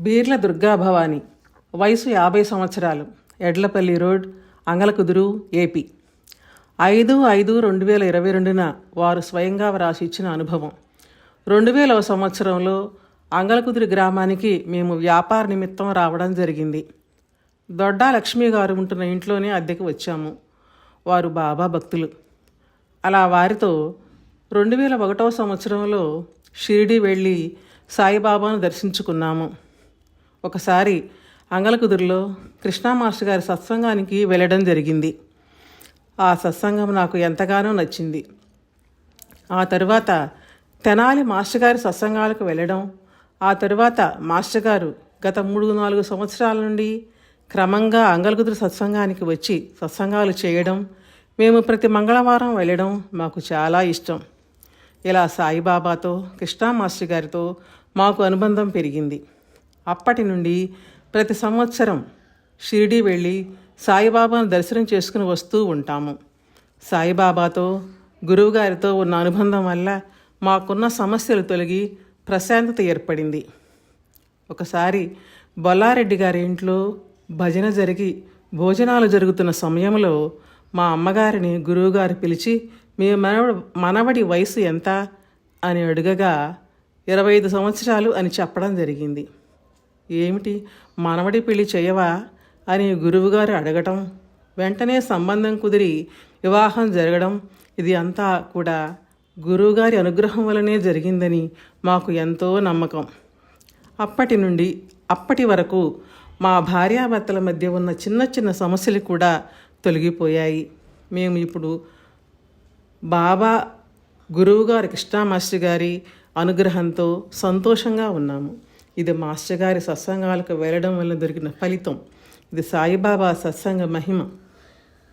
బీర్ల దుర్గాభవాని వయసు యాభై సంవత్సరాలు ఎడ్లపల్లి రోడ్ అంగలకుదురు ఏపీ. ఐదు ఐదు రెండు వేల ఇరవై రెండున వారు స్వయంగా వ్రాసి ఇచ్చిన అనుభవం. రెండు వేలవ సంవత్సరంలో అంగలకుదురు గ్రామానికి మేము వ్యాపార నిమిత్తం రావడం జరిగింది. దొడ్డా లక్ష్మి గారు ఉంటున్న ఇంట్లోనే అద్దెకు వచ్చాము. వారు బాబా భక్తులు. అలా వారితో రెండు వేల ఒకటవ సంవత్సరంలో షిరిడి వెళ్ళి సాయిబాబాను దర్శించుకున్నాము. ఒకసారి అంగలకుదురులో కృష్ణా మాస్టర్ గారి సత్సంగానికి వెళ్ళడం జరిగింది. ఆ సత్సంగం నాకు ఎంతగానో నచ్చింది. ఆ తరువాత తెనాలి మాస్టర్ గారి సత్సంగాలకు వెళ్ళడం ఆ తరువాత మాస్టర్ గారు గత మూడు నాలుగు సంవత్సరాల నుండి క్రమంగా అంగలకుదురు సత్సంగానికి వచ్చి సత్సంగాలు చేయడం మేము ప్రతి మంగళవారం వెళ్ళడం మాకు చాలా ఇష్టం. ఇలా సాయిబాబాతో కృష్ణా మాస్టర్ గారితో మాకు అనుబంధం పెరిగింది. అప్పటి నుండి ప్రతి సంవత్సరం షిరిడి వెళ్ళి సాయిబాబాను దర్శనం చేసుకుని వస్తూ ఉంటాము. సాయిబాబాతో గురువుగారితో ఉన్న అనుబంధం వల్ల మాకున్న సమస్యలు తొలగి ప్రశాంతత ఏర్పడింది. ఒకసారి బొల్లారెడ్డి గారి ఇంట్లో భజన జరిగి భోజనాలు జరుగుతున్న సమయంలో మా అమ్మగారిని గురువుగారు పిలిచి మీ మనవడు మనవడి వయసు ఎంత? అని అడుగగా ఇరవై ఐదు సంవత్సరాలు అని చెప్పడం జరిగింది. ఏమిటి? మనవడి పెళ్ళి చేయవా? అని గురువుగారు అడగటం వెంటనే సంబంధం కుదిరి వివాహం జరగడం ఇది అంతా కూడా గురువుగారి అనుగ్రహం వలనే జరిగిందని మాకు ఎంతో నమ్మకం. అప్పటి నుండి అప్పటి వరకు మా భార్యాభర్తల మధ్య ఉన్న చిన్న చిన్న సమస్యలు కూడా తొలగిపోయాయి. మేము ఇప్పుడు బాబా గురువుగారి కృష్ణామాస్టర్ గారి అనుగ్రహంతో సంతోషంగా ఉన్నాము. ఇది మాస్టర్ గారి సత్సంగాలకు వెళ్ళడం వల్ల దొరికిన ఫలితం. ఇది సాయిబాబా సత్సంగ మహిమ.